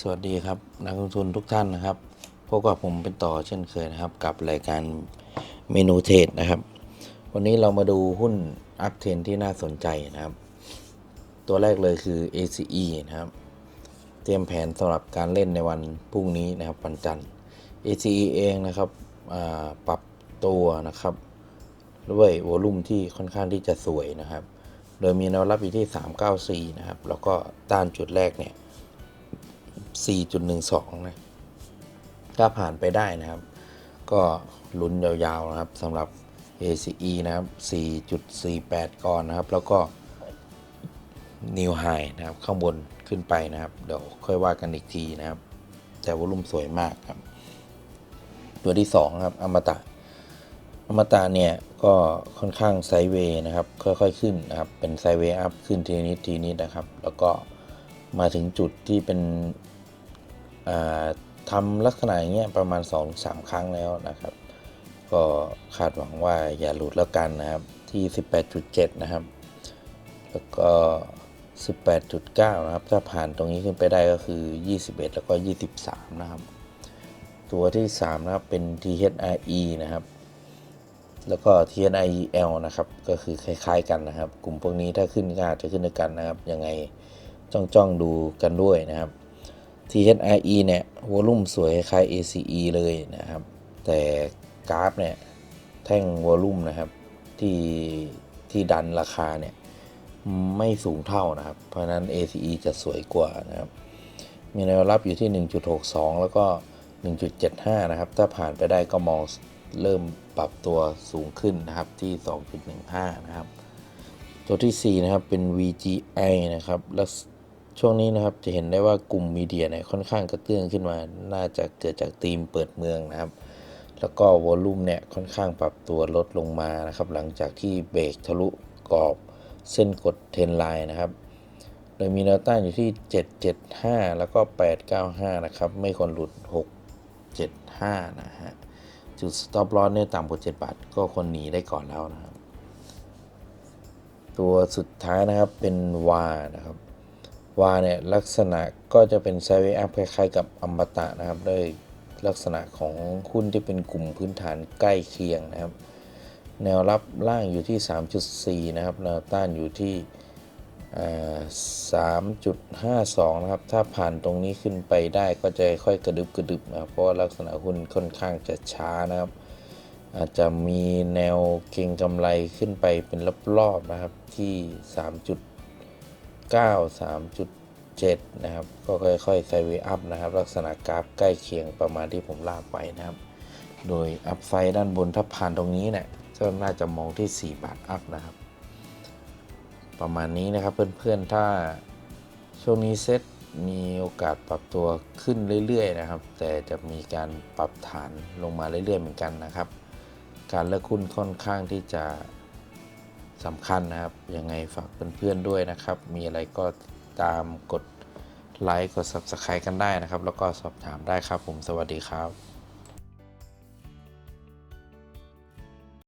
สวัสดีครับ นักลงทุนทุกท่านนะครับพบกับผมเป็นต่อเช่นเคยนะครับ กับรายการเมนูเทรดนะครับ วันนี้เรามาดูหุ้นอัพเทรนที่น่าสนใจนะครับ ตัวแรกเลยคือ ACE นะครับ เตรียมแผนสำหรับการเล่นในวันพรุ่งนี้นะครับวันจันทร์ ACE เองนะครับปรับตัวนะครับด้วยวอลุ่มที่ค่อนข้างที่จะสวยนะครับ โดยมีแนวรับอยู่ที่ 394 นะครับ แล้วก็ต้านจุดแรกเนี่ย 4.12 นะ ถ้าผ่านไปได้นะครับ ก็ลุ้นยาวๆนะครับสำหรับ ACE นะครับ 4.48 ก่อนนะครับ แล้วก็ New High นะครับ ข้างบนขึ้นไปนะครับ เดี๋ยวค่อยว่ากันอีกทีนะครับ แต่วอลุ่มสวยมากครับ ตัวที่ 2 ครับ อมตะ อมตะเนี่ย ก็ค่อนข้างไซเวย์นะครับ ค่อยๆขึ้นนะครับ เป็นไซเวย์อัพขึ้นทีนิดทีนิดนะครับ แล้วก็มาถึงจุดที่เป็น ทำลักษณะอย่างเงี้ยประมาณ 2-3 ครั้งแล้วนะครับ ก็คาดหวังว่าอย่าหลุดแล้วกันนะครับที่ 18.7 นะครับ แล้วก็ 18.9 นะครับ ถ้าผ่านตรงนี้ขึ้นไปได้ก็คือ 21 แล้วก็ 23 นะครับ ตัวที่ 3 นะครับ เป็น THRE นะครับ แล้วก็ TNIEL นะครับ ก็คือคล้าย ๆ กันนะครับ กลุ่มพวกนี้ถ้าขึ้นก็อาจจะขึ้นด้วยกันนะครับ ยังไงจ้องๆดูกันด้วยนะครับ THRE เนี่ยวอลุ่มสวยคล้าย ACE เลยนะครับ แต่กราฟเนี่ยแท่งวอลุ่มนะครับที่ที่ดันราคาเนี่ยไม่สูงเท่านะครับ เพราะนั้น ACE จะสวยกว่านะครับ มีแนวรับอยู่ที่ 1.62 แล้วก็ 1.75 นะครับ ถ้าผ่านไปได้ก็มองเริ่มปรับตัวสูงขึ้นนะครับที่ 2.15 นะครับ ตัวที่ 4 นะครับเป็น VGI นะครับและ ช่วงนี้นะครับจะเห็นได้ว่ากลุ่มมีเดียเนี่ยค่อนข้างกระเตื้องขึ้นมา น่าจะเกิดจากธีมเปิดเมืองนะครับ แล้วก็วอลลุ่มเนี่ยค่อนข้างปรับตัวลดลงมานะครับ หลังจากที่เบรกทะลุกรอบเส้นกดเทนไลน์นะครับ โดยมีแนวต้านอยู่ที่ 775 แล้วก็ 895 นะครับ ไม่ควรหลุด 675 นะฮะ จุด stop loss เนี่ยต่ำกว่า 7 บาท ก็ควรหนีได้ก่อนแล้วนะครับ ตัวสุดท้ายนะครับเป็นวานะครับ วาเนี่ยลักษณะก็จะเป็นไซด์เวย์อัพคล้ายๆ กับอมตะนะครับด้วยลักษณะของหุ้นที่เป็นกลุ่มพื้นฐานใกล้เคียงนะครับ แนวรับล่างอยู่ที่ 3.4 นะครับแนวต้านอยู่ที่ 3.52 นะครับ ถ้าผ่านตรงนี้ขึ้นไปได้ก็จะค่อยกระดึบกระดึบนะครับ เพราะว่าลักษณะหุ้นค่อนข้างจะช้านะครับ อาจจะมีแนวเก็งกำไรขึ้นไปเป็นรอบๆนะครับที่3.9 3.7 นะครับ ก็ค่อยๆไซเวอัพนะครับ ลักษณะกราฟใกล้เคียงประมาณที่ผมลากไปนะครับ โดยอัพไซด์ด้านบนถ้าผ่านตรงนี้เนี่ยก็น่าจะมองที่ 4 บาทอัพนะครับ ประมาณนี้นะครับเพื่อนๆ ถ้าช่วงนี้เซ็ตมีโอกาสปรับตัวขึ้นเรื่อยๆนะครับ แต่จะมีการปรับฐานลงมาเรื่อยๆเหมือนกันนะครับ การเลือกหุ้นค่อนข้างที่จะ สำคัญนะครับยังไงฝากเพื่อนๆด้วยนะครับ มีอะไรก็ตามกดไลค์กด Subscribe กันได้นะครับ แล้วก็สอบถามได้ครับผมสวัสดีครับ